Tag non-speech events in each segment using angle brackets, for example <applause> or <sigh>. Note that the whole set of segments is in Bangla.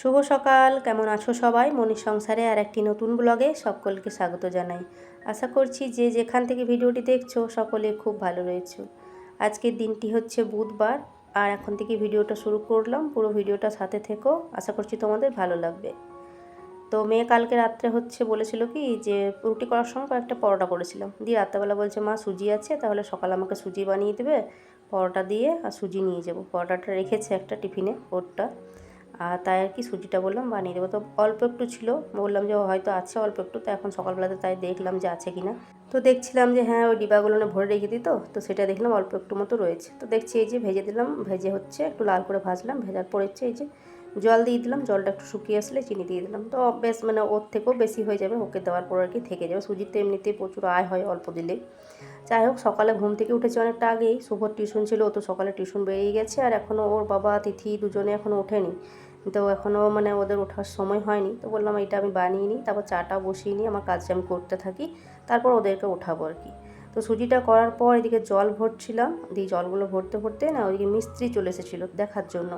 শুভ সকাল, কেমন আছো সবাই? মনির সংসারে আর একটি নতুন ব্লগে সকলকে স্বাগত জানাই। আশা করছি যে যেখান থেকে ভিডিওটি দেখছ সকলে খুব ভালো রয়েছে। আজকের দিনটি হচ্ছে বুধবার, আর এখন থেকে ভিডিওটা শুরু করলাম। পুরো ভিডিওটা সাথে থেকো, আশা করছি তোমাদের ভালো লাগবে। তো মেয়ে কালকে রাত্রে হচ্ছে বলেছিল কি যে রুটি করার সময় কয়েকটা পরোটা করেছিলাম। দিয়ে রাত্রেবেলা বলছে, মা, সুজি আছে, তাহলে সকালে আমাকে সুজি বানিয়ে দেবে, পরোটা দিয়ে আর সুজি নিয়ে যাব। পরোটাটা রেখেছে একটা টিফিনে ওরটা আর তাই আর কি সুজিটা বললাম, বানিয়ে দেবো। তো অল্প একটু ছিল, বললাম যে হয়তো আছে অল্প একটু, তো এখন সকালবেলাতে তাই দেখলাম যে আছে কিনা। তো দেখছিলাম যে হ্যাঁ ওই ডিবাগুলো না ভরে রেখে দিত তো সেটা দেখলাম অল্প একটু মতো রয়েছে। তো দেখছি এই যে ভেজে দিলাম, ভেজে হচ্ছে একটু লাল করে ভাজলাম, ভেজার পর এই যে জল দিয়ে দিলাম, জলটা একটু শুকিয়ে আসলে চিনি দিয়ে দিলাম। তো বেশ মানে ওর থেকেও বেশি হয়ে যাবে, ওকে দেওয়ার পর আর কি থেকে যাবে। সুজির সুজিতে এমনিতেই প্রচুর আয় হয় অল্প দিলেই। যাই হোক, সকালে ঘুম থেকে উঠেছে অনেকটা আগেই শুভর টিউশন ছিল, ও তো সকালে টিউশন বেরিয়ে গেছে, আর এখনও ওর বাবা, তিথি দুজনে এখনও ওঠেনি। তো এখনও মানে ওদের ওঠার সময় হয়নি। তো বললাম এটা আমি বানিয়ে নিই, তারপর চাটা বসিয়ে নিই আমার কাজটা আমি করতে থাকি, তারপর ওদেরকে ওঠাবো আর কি। তো সুজিটা করার পর এদিকে জল ভরছিলাম। দিয়ে জলগুলো ভরতে ভরতে না ওইদিকে মিস্ত্রি চলে এসেছিল দেখার জন্য।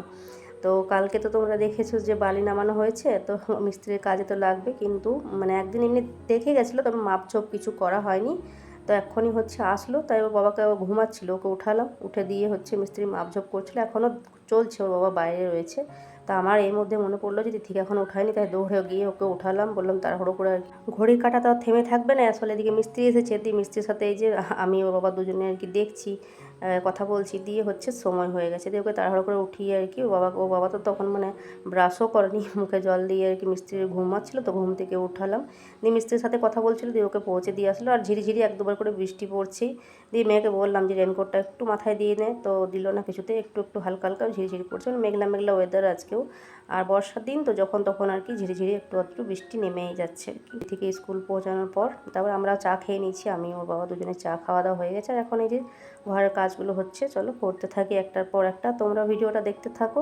তো কালকে তো তোমরা দেখেছ যে বালি নামানো হয়েছে, তো <laughs> মিস্ত্রির কাজে তো লাগবে, কিন্তু মানে একদিন এমনি দেখে গেছিল, তবে মাপঝোপ কিছু করা হয়নি। তো এখনই হচ্ছে আসলো, তাই ওর বাবাকে ঘুমাচ্ছিল, ওকে উঠালাম, উঠে দিয়ে হচ্ছে মিস্ত্রি মাপঝোপ করছিল। এখনও চলছে, ওর বাবা বাইরে রয়েছে। তা আমার এর মধ্যে মনে পড়ল যে ঠিক এখন ওঠায়নি, তাই দৌড়ে গিয়ে ওকে উঠালাম বললাম তাড়াহুড়ো করে ঘড়ির কাটা তো আর থেমে থাকবে না, আসলে এদিকে মিস্ত্রি এসেছে দিয়ে মিস্ত্রির সাথে এই যে আমি ওর বাবা দুজনে আর কি দেখছি কথা বলছি, দিয়ে হচ্ছে সময় হয়ে গেছে। দিয়ে ওকে তাড়াহুড়ো করে উঠিয়ে আর কি, ও বাবা ও বাবা তো তখন মানে ব্রাশও করেনি, <laughs> মুখে জল দিয়ে আর কি মিস্ত্রির ঘুমাচ্ছিলো তো ঘুম থেকে উঠালাম। দিয়ে মিস্ত্রির সাথে কথা বলছিল, দিয়ে ওকে পৌঁছে দিয়ে আসলো। আর ঝিরিঝিরি এক দুবার করে বৃষ্টি পড়ছেই দিয়ে মেয়েকে বললাম যে রেনকোটটা একটু মাথায় দিয়ে নে। তো দিল না কিছুতে, একটু একটু হালকা হালকা ঝিরিঝিরি পড়ছে। মানে মেঘলা মেঘলা ওয়েদার আজকেও। আর বর্ষার দিন তো যখন, তখন আর কি ঝিরিঝিরি একটু একটু বৃষ্টি নেমেই যাচ্ছে আর কি। থেকে স্কুল পৌঁছানোর পর, তারপর আমরা চা খেয়ে নিয়েছি, আমি, ওর বাবা দুজনে চা খাওয়া দাওয়া হয়ে গেছে। আর এখন এই যে ঘরের কাজগুলো হচ্ছে চলো করতে থাকি একটার পর একটা। তোমরা ভিডিওটা দেখতে থাকো।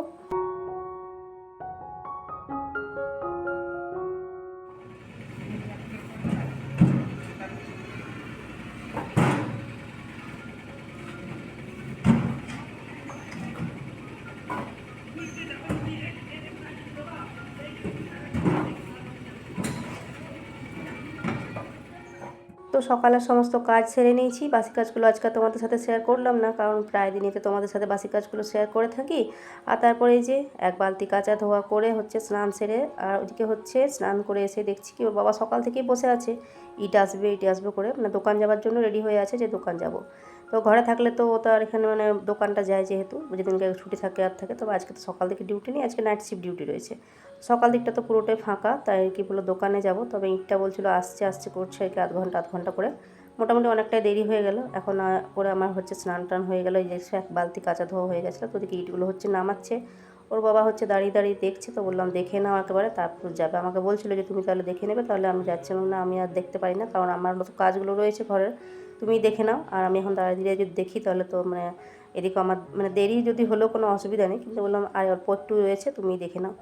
তো সকালের সমস্ত কাজ সেরে নিয়েছি। বাসি কাজগুলো আজকে তোমাদের সাথে শেয়ার করলাম না, কারণ প্রায় দিনই তো তোমাদের সাথে বাসি কাজগুলো শেয়ার করে থাকি। আর তারপরে যে এক বালতি কাঁচা ধোয়া করে হচ্ছে স্নান সেরে, আর ওদিকে হচ্ছে স্নান করে এসে দেখছি কি, ওর বাবা সকাল থেকেই বসে আছে। ইট আসবে ইট আসবে করে মানে দোকান যাওয়ার জন্য রেডি হয়ে আছে যে দোকান যাব। তো ঘরে থাকলে তো ও তো আর এখানে মানে দোকানটা যায় যেহেতু, যেদিনকে ছুটি থাকে আর থাকে তবে আজকে তো সকাল থেকে ডিউটি নেই, আজকে নাইট শিফট ডিউটি রয়েছে। সকাল দিকটা তো পুরোটাই ফাঁকা, তাই কি বলো দোকানে যাব, তবে ইটটা বলছিল আসছে আসছে করছে আর কি আধ ঘণ্টা আধ ঘণ্টা করে। মোটামুটি অনেকটাই দেরি হয়ে গেল, এখন করে আমার হচ্ছে স্নান টান হয়ে গেলো, এই যে এক বালতি কাঁচা ধোয়া হয়ে গেছিল, তো ওদিকে ইটগুলো হচ্ছে নামাচ্ছে। ওর বাবা হচ্ছে দাঁড়িয়ে দাঁড়িয়ে দেখছে, তো বললাম দেখে নাও একেবারে, তারপর যাবে। আমাকে বলছিল যে তুমি তাহলে দেখে নেবে, তাহলে আমি যাচ্ছিলাম না, আমি আর দেখতে পারি না, কারণ আমার তো কাজগুলো রয়েছে ঘরের। তুমি দেখে নাও। আর আমি এখন দাঁড়িয়ে যদি দেখি, তাহলে তো মানে এদিকে আমার মানে দেরি যদি হলেও কোনো অসুবিধা নেই। কিন্তু বললাম, আর অল্প একটু রয়েছে তুমি দেখে নাও।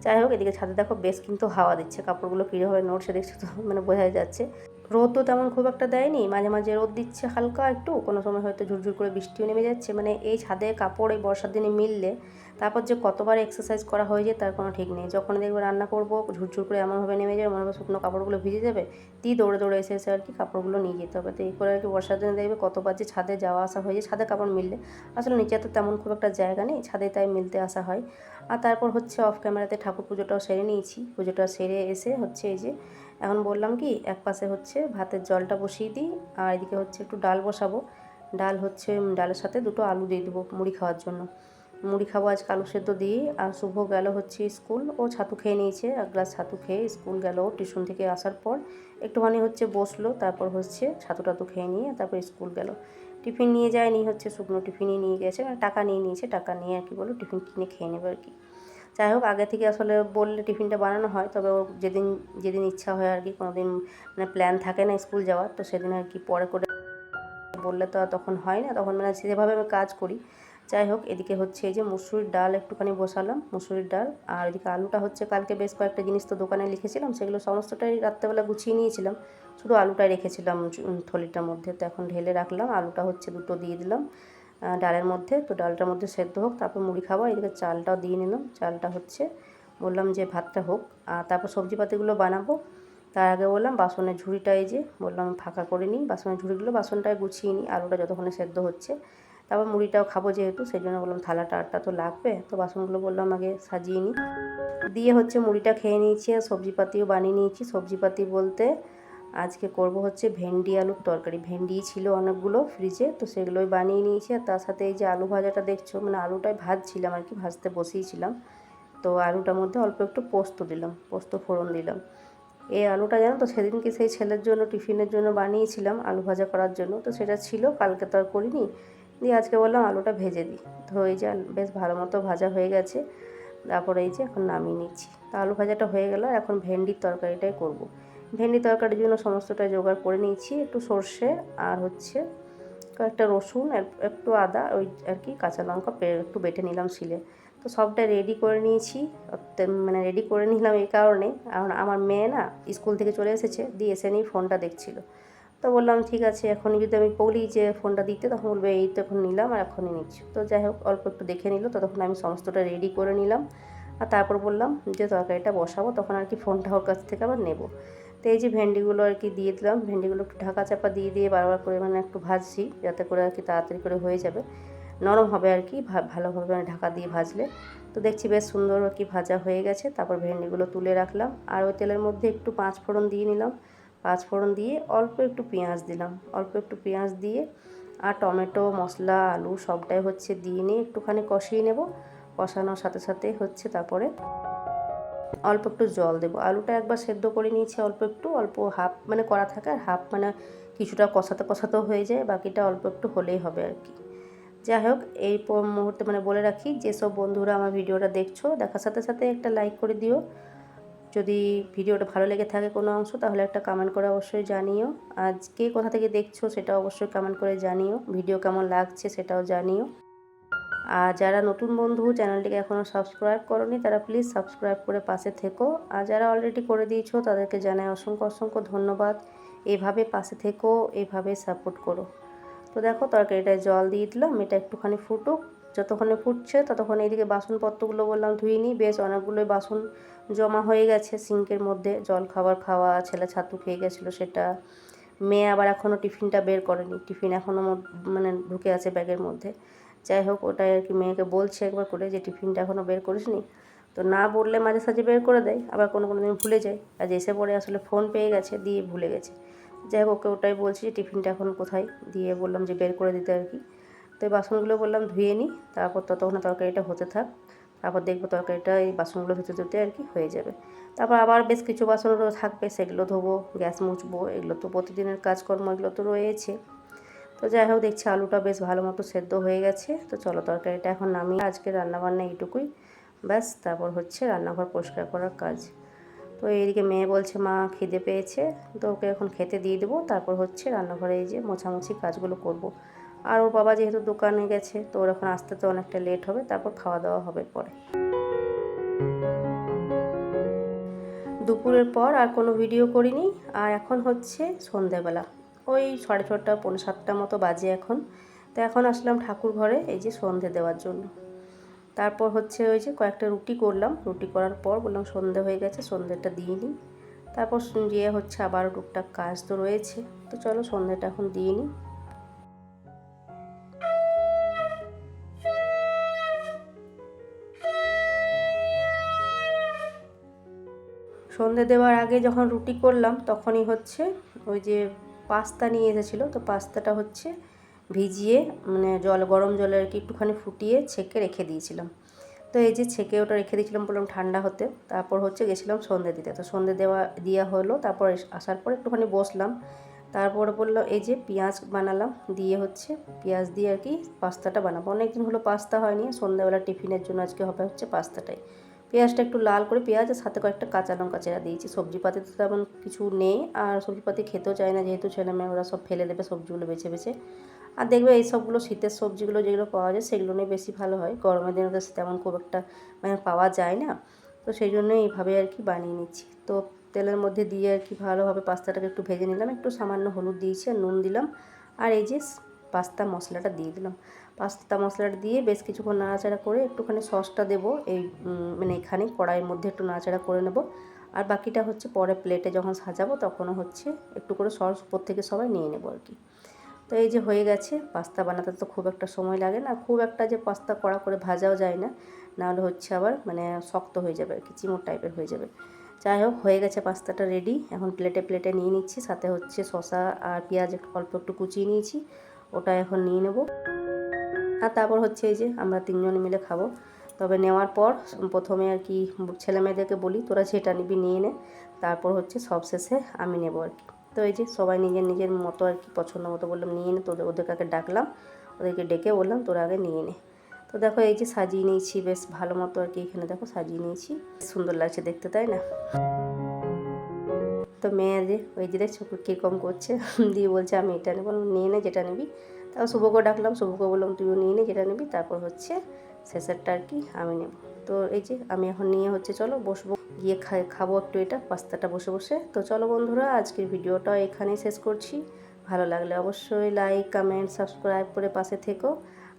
যাই হোক, এদিকে ছাদে দেখো বেশ কিন্তু হাওয়া দিচ্ছে। কাপড়গুলো কীভাবে নড়ছে, দেখছ তো? <laughs> মানে বোঝা যাচ্ছে। রোদ তো তেমন খুব একটা দেয়নি। মাঝে মাঝে রোদ দিচ্ছে হালকা একটু। কোনো সময় হয়তো ঝুরঝুর করে বৃষ্টিও নেমে যাচ্ছে। মানে এই ছাদে কাপড় এই বর্ষার দিনে মিললে তারপর যে কতবার এক্সারসাইজ করা হয়ে যায় তার কোনো ঠিক নেই। যখন দেখবে রান্না করব, ঝুরঝুর করে এমনভাবে নেমে যাবে, মনে হবে শুকনো কাপড়গুলো ভিজে যাবে দিয়ে দৌড়ে দৌড়ে এসে এসে আর কি কাপড়গুলো নিয়ে যেতে হবে। তো এই করে আর কি বর্ষার দিনে দেখবে কতবার যে ছাদে যাওয়া আসা হয়ে যায়, ছাদে কাপড় মিললে। আসলে নিচে তো তেমন খুব একটা জায়গা নেই, ছাদে তাই মিলতে আসা হয়। আর তারপর হচ্ছে অফ ক্যামেরাতে ঠাকুর পুজোটাও সেরে নিয়েছি। পুজোটা সেরে এসে হচ্ছে এই যে, এখন বললাম কি, এক পাশে হচ্ছে ভাতের জলটা বসিয়ে দিই, আর এদিকে হচ্ছে একটু ডাল বসাবো। ডাল হচ্ছে, ডালের সাথে দুটো আলু দিয়ে দেবো মুড়ি খাওয়ার জন্য। মুড়ি খাব আজ আলু সেদ্ধ দিয়ে। আর শুভ গেল হচ্ছে স্কুল। ও ছাতু খেয়ে নিয়েছে, এক গ্লাস ছাতু খেয়ে স্কুল গেল টিউশন থেকে আসার পর। একটুখানি হচ্ছে বসল, তারপর হচ্ছে ছাতু টাতু খেয়ে নিয়ে তারপর স্কুল গেল। টিফিন নিয়ে যায়নি, হচ্ছে শুকনো টিফিনই নিয়ে গেছে মানে টাকা নিয়ে নিয়েছে, টাকা নিয়ে আর কি বলো, টিফিন কিনে খেয়ে নেবে আর কি। যাই হোক, আগে থেকে আসলে বললে টিফিনটা বানানো হয়, তবে ও যেদিন যেদিন ইচ্ছা হয় আর কি কোনো দিন মানে প্ল্যান থাকে না স্কুল যাওয়ার, তো সেদিন আর কি পরে করে বললে তো তখন হয় না, তখন মানে সেভাবে আমি কাজ করি যাই হোক, এদিকে হচ্ছে এই যে মুসুরির ডাল একটুখানি বসালাম, মুসুরির ডাল। আর এদিকে আলুটা হচ্ছে, কালকে বেশ কয়েকটা জিনিস তো দোকানে লিখেছিলাম, সেগুলো সমস্তটাই রাত্রেবেলা গুছিয়ে নিয়েছিলাম। শুধু আলুটাই রেখেছিলাম থলিটার মধ্যে। তো এখন ঢেলে রাখলাম, আলুটা হচ্ছে দুটো দিয়ে দিলাম ডালের মধ্যে। তো ডালটার মধ্যে সেদ্ধ হোক, তারপর মুড়ি খাব। এদিকে চালটাও দিয়ে নিলাম। চালটা হচ্ছে, বললাম যে ভাতটা হোক। আর তারপর সবজিপাতিগুলো বানাবো। তার আগে বললাম, বাসনের ঝুড়িটা এই যে, বললাম ফাঁকা করে নিই। বাসনের ঝুড়িগুলো বাসনটায় গুছিয়ে নিই। আলুটা যতক্ষণে সেদ্ধ হচ্ছে তারপর মুড়িটাও খাব যেহেতু, সেই জন্য বললাম থালাটা আটটা তো লাগবে। তো বাসনগুলো বললাম আগে সাজিয়ে নিই দিয়ে হচ্ছে মুড়িটা খেয়ে নিয়েছি আর সবজিপাতিও বানিয়ে নিয়েছি। সবজিপাতি বলতে আজকে করব হচ্ছে ভেন্ডি আলুর তরকারি। ভেন্ডি ছিল অনেকগুলো ফ্রিজে তো সেগুলোই বানিয়ে নিয়েছি। আর তার সাথে এই যে আলু ভাজাটা দেখছ মানে আলুটাই ভাজছিলাম আর কি, ভাজতে বসিয়েছিলাম। তো আলুটার মধ্যে অল্প একটু পোস্ত দিলাম, পোস্ত ফোড়ন দিলাম। এই আলুটা জানো তো, সেদিনকে সেই ছেলের জন্য টিফিনের জন্য বানিয়েছিলাম আলু ভাজা করার জন্য। তো সেটা ছিল, কালকে তো আর করিনি। দিয়ে আজকে বললাম আলুটা ভেজে দিই। তো এই যে বেশ ভালো মতো ভাজা হয়ে গেছে। তারপরে এই যে এখন নামিয়ে নিচ্ছি। তো আলু ভাজাটা হয়ে গেল। এখন ভেন্ডির তরকারিটাই করব। ভেন্ডি তরকারির জন্য সমস্তটা জোগাড় করে নিয়েছি। একটু সর্ষে আর হচ্ছে কয়েকটা রসুন একটু আদা, ওই আর কি কাঁচা লঙ্কা একটু বেটে নিলাম শিলে। তো সবটা রেডি করে নিয়েছি। মানে রেডি করে নিলাম এই কারণে। কারণ আমার মেয়ে না স্কুল থেকে চলে এসেছে। দিয়ে এসে নিয়ে ফোনটা দেখছিল। তো বললাম, ঠিক আছে এখন যদি আমি বলি যে ফোনটা দিতে, তখন বলবে, এই তো এখন নিলাম আর এখনই নিচ্ছি। তো যাই হোক, অল্প একটু দেখে নিল। তো তখন আমি সমস্তটা রেডি করে নিলাম। আর তারপর বললাম যে, তরকারিটা বসাবো, তখন আর কি ফোনটা ওর কাছ থেকে আবার নেব। তো এই যে ভেন্ডিগুলো আর কি দিয়ে দিলাম, ভেন্ডিগুলো একটু ঢাকা চাপা দিয়ে দিয়ে বারবার করে মানে একটু ভাজছি, যাতে করে আর কি তাড়াতাড়ি করে হয়ে যাবে। নরম হবে আর কি ভালোভাবে মানে ঢাকা দিয়ে ভাজলে। তো দেখছি বেশ সুন্দর আর কি ভাজা হয়ে গেছে। তারপর ভেন্ডিগুলো তুলে রাখলাম। আর ওই তেলের মধ্যে একটু পাঁচ ফোড়ন দিয়ে নিলাম। পাঁচ ফোড়ন দিয়ে অল্প একটু পেঁয়াজ দিলাম। অল্প একটু পেঁয়াজ দিয়ে আর টমেটো, মশলা, আলু সবটাই হচ্ছে দিয়ে নিয়ে একটুখানি কষিয়ে নেব। কষানোর সাথে সাথে হচ্ছে তারপরে অল্প একটু জল দেবো। আলুটা একবার সেদ্ধ করে নিয়েছি অল্প একটু, অল্প হাফ মানে করা থাকে আর হাফ মানে কিছুটা কষাতে কষাতেও হয়ে যায়, বাকিটা অল্প একটু হলেই হবে আর কি। যাই হোক, এই মুহূর্তে মানে বলে রাখি, যেসব বন্ধুরা আমার ভিডিওটা দেখছ, দেখার সাথে সাথে একটা লাইক করে দিও। যদি ভিডিওটা ভালো লেগে থাকে কোনো অংশ, তাহলে একটা কমেন্ট করে অবশ্যই জানিও। আজ কে কোথা থেকে দেখছ সেটা অবশ্যই কমেন্ট করে জানিও। ভিডিও কেমন লাগছে সেটাও জানিও। আর যারা নতুন বন্ধু, চ্যানেলটিকে এখনও সাবস্ক্রাইব করনি, তারা প্লিজ সাবস্ক্রাইব করে পাশে থেকো। আর যারা অলরেডি করে দিয়েছ, তাদেরকে জানাই অসংখ্য অসংখ্য ধন্যবাদ। এভাবে পাশে থেকো, এভাবে সাপোর্ট করো। তো দেখো, তরকারিটায় জল দিয়ে দিলাম, এটা একটুখানি ফুটুক। যতক্ষণে ফুটছে ততক্ষণ এইদিকে বাসনপত্রগুলো বললাম ধুয়ে নিই। বেশ অনেকগুলোই বাসন জমা হয়ে গেছে, সিঙ্কের মধ্যে জল খাবার খাওয়া, ছেলে ছাতু খেয়ে গেছিল সেটা। মেয়ে আবার এখনও টিফিনটা বের করেনি, টিফিন এখনও মানে ঢুকে আছে ব্যাগের মধ্যে। যাই হোক, ওটাই আর কি মেয়েকে বলছে একবার করে যে টিফিনটা এখনও বের করিসনি। তো না বললে মাঝে সাঝে বের করে দেয়, আবার কোনো কোনো দিন ভুলে যায়। আজ এসে পরে আসলে ফোন পেয়ে গেছে, দিয়ে ভুলে গেছে। যাই হোক, ওকে ওটাই বলছি যে টিফিনটা এখন কোথায়? দিয়ে বললাম যে বের করে দিতে আর কি। তো এই বাসনগুলো বললাম ধুয়ে নিই, তারপর ততক্ষণ তরকারিটা হতে থাক। তারপর দেখব তরকারিটা এই বাসনগুলো ধুতে ধুতে আর কি হয়ে যাবে। তারপর আবার বেশ কিছু বাসনগুলো থাকবে, সেগুলো ধোবো, গ্যাস মুছবো, এগুলো তো প্রতিদিনের কাজকর্ম, এগুলো তো রয়েছে। তো যাই হোক, দেখছি আলুটা বেশ ভালো মতো সেদ্ধ হয়ে গেছে। তো চলো তরকারিটা এখন নামিয়ে আজকে রান্নাবান্না এইটুকুই। ব্যাস, তারপর হচ্ছে রান্নাঘর পরিষ্কার করার কাজ। তো এইদিকে মেয়ে বলছে, মা, খিদে পেয়েছে। তো ওকে এখন খেতে দিয়ে দেবো। তারপর হচ্ছে রান্নাঘরে এই যে মোছামুছি কাজগুলো করব। আর ওর বাবা যেহেতু দোকানে গেছে, তো ওর এখন আসতে তো অনেকটা লেট হবে, তারপর খাওয়া দাওয়া হবে পরে। দুপুরের পর আর কোনো ভিডিও করিনি, আর এখন হচ্ছে সন্ধেবেলা। ওই সাড়ে ছটা, পৌনে সাতটা মতো বাজে এখন। তো এখন আসলাম ঠাকুর ঘরে, এই যে সন্ধে দেওয়ার জন্য। তারপর হচ্ছে ওই যে কয়েকটা রুটি করলাম, রুটি করার পর বললাম সন্ধে হয়ে গেছে, সন্ধেটা দিয়ে নিই। তারপর গিয়ে হচ্ছে আবার টুকটাক কাজ তো রয়েছে, তো চলো সন্ধেটা এখন দিয়ে নিই। সন্ধে দেওয়ার আগে যখন রুটি করলাম, তখনই হচ্ছে ওই যে পাস্তা নিয়ে এসেছিল। তো পাস্তাটা হচ্ছে ভিজিয়ে মানে জল, গরম জলে আর কি একটুখানি ফুটিয়ে ছেঁকে রেখে দিয়েছিলাম। তো এই যে ছেঁকে ওটা রেখে দিয়েছিলাম বললাম ঠান্ডা হতে। তারপর হচ্ছে গেছিলাম সন্ধে দিতে। তো সন্ধে দেওয়া দেওয়া হলো, তারপর আসার পর একটুখানি বসলাম। তারপরে বলল এই যে পেঁয়াজ বানালাম, দিয়ে হচ্ছে পেঁয়াজ দিয়ে আর কি পাস্তাটা বানাবো। অনেকদিন হলো পাস্তা হয়নি সন্ধ্যাবেলা টিফিনের জন্য আজকে হবে হচ্ছে পাস্তাটাই। পেঁয়াজটা একটু লাল করে পেঁয়াজ, আর সাথে কয়েকটা কাঁচা লঙ্কা চেরা দিয়েছি। সবজিপাতি তো তেমন কিছু নেই, আর সবজিপাতি খেতেও চায় না, যেহেতু ছেলেমেয়ে ওরা সব ফেলে দেবে, সবজিগুলো বেছে বেছে। আর দেখবে এই সবগুলো শীতের সবজিগুলো যেগুলো পাওয়া যায়, সেগুলো নিয়ে বেশি ভালো হয়। গরমের দিনে তো তেমন খুব একটা মানে পাওয়া যায় না। তো সেই জন্য এইভাবে আর কি বানিয়ে নিচ্ছি। তো তেলের মধ্যে দিয়ে আর কি ভালোভাবে পাস্তাটাকে একটু ভেজে নিলাম। একটু সামান্য হলুদ দিয়েছি আর নুন দিলাম। আর এই যে পাস্তা মশলাটা দিয়ে দিলাম। পাস্তা মশলাটা দিয়ে বেশ কিছুক্ষণ নাড়াচাড়া করে একটুখানি সসটা দেবো, এই মানে এখানে কড়াইয়ের মধ্যে একটু নাড়াচাড়া করে নেব। আর বাকিটা হচ্ছে পরে প্লেটে যখন সাজাবো তখনও হচ্ছে একটু করে সস উপর থেকে সবাই নিয়ে নেব আর কি। তো এই যে হয়ে গেছে, পাস্তা বানাতে তো খুব একটা সময় লাগে না, খুব একটা যে পাস্তা কড়া করে ভাজাও যায় না, নাহলে হচ্ছে আবার মানে শক্ত হয়ে যাবে আর কি চিমোর টাইপের হয়ে যাবে। যাই হোক, হয়ে গেছে পাস্তাটা রেডি এখন প্লেটে প্লেটে নিয়ে নিচ্ছি, সাথে হচ্ছে শসা আর পেঁয়াজ একটু, অল্প একটু কুচিয়ে নিয়েছি। ওটা এখন নিয়ে নেব। আর তারপর হচ্ছে এই যে আমরা তিনজন মিলে খাব। তবে নেওয়ার পর প্রথমে আর কি ছেলে মেয়েদেরকে বলি, তোরা যেটা নিবি নিয়ে নে। তারপর হচ্ছে সব শেষে আমি নেব আর কি। তো এই যে সবাই নিজের নিজের মতো আর কি পছন্দ মতো বললাম, নিয়ে নে। তোদের ওদেরকে আগে ডাকলাম, ওদেরকে ডেকে বললাম, তোরা আগে নিয়ে নে। তো দেখো এই যে সাজিয়ে নিয়েছি, বেশ ভালো মতো আর কি এখানে দেখো সাজিয়ে নিয়েছি। সুন্দর লাগছে দেখতে, তাই না? তো মেয়ে যে ওই যে দেখছ কীরকম করছে। দিয়ে বলছে, আমি এটা নেব। নিয়ে নে যেটা নিবি। তারপর শুভকে ডাকলাম, শুভকে বললাম, তুইও নিয়ে নে যেটা নিবি। তারপর হচ্ছে শেষেরটা আর কি আমি নেব। তো এই যে আমি এখন নিয়ে হচ্ছে চলো বসবো। গিয়ে খাই, খাব একটু এটা, পাস্তাটা বসে বসে। তো চলো বন্ধুরা, আজকের ভিডিওটা এখানেই শেষ করছি। ভালো লাগলে অবশ্যই লাইক কমেন্ট সাবস্ক্রাইব করে পাশে থেকো।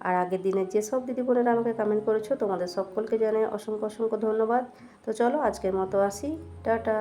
আর আগের দিনের যেসব দিদি বোনেরা আমাকে কমেন্ট করেছ, তোমাদের সকলকে জানাই অসংখ্য অসংখ্য ধন্যবাদ। তো চলো আজকের মতো আসি। টাটা।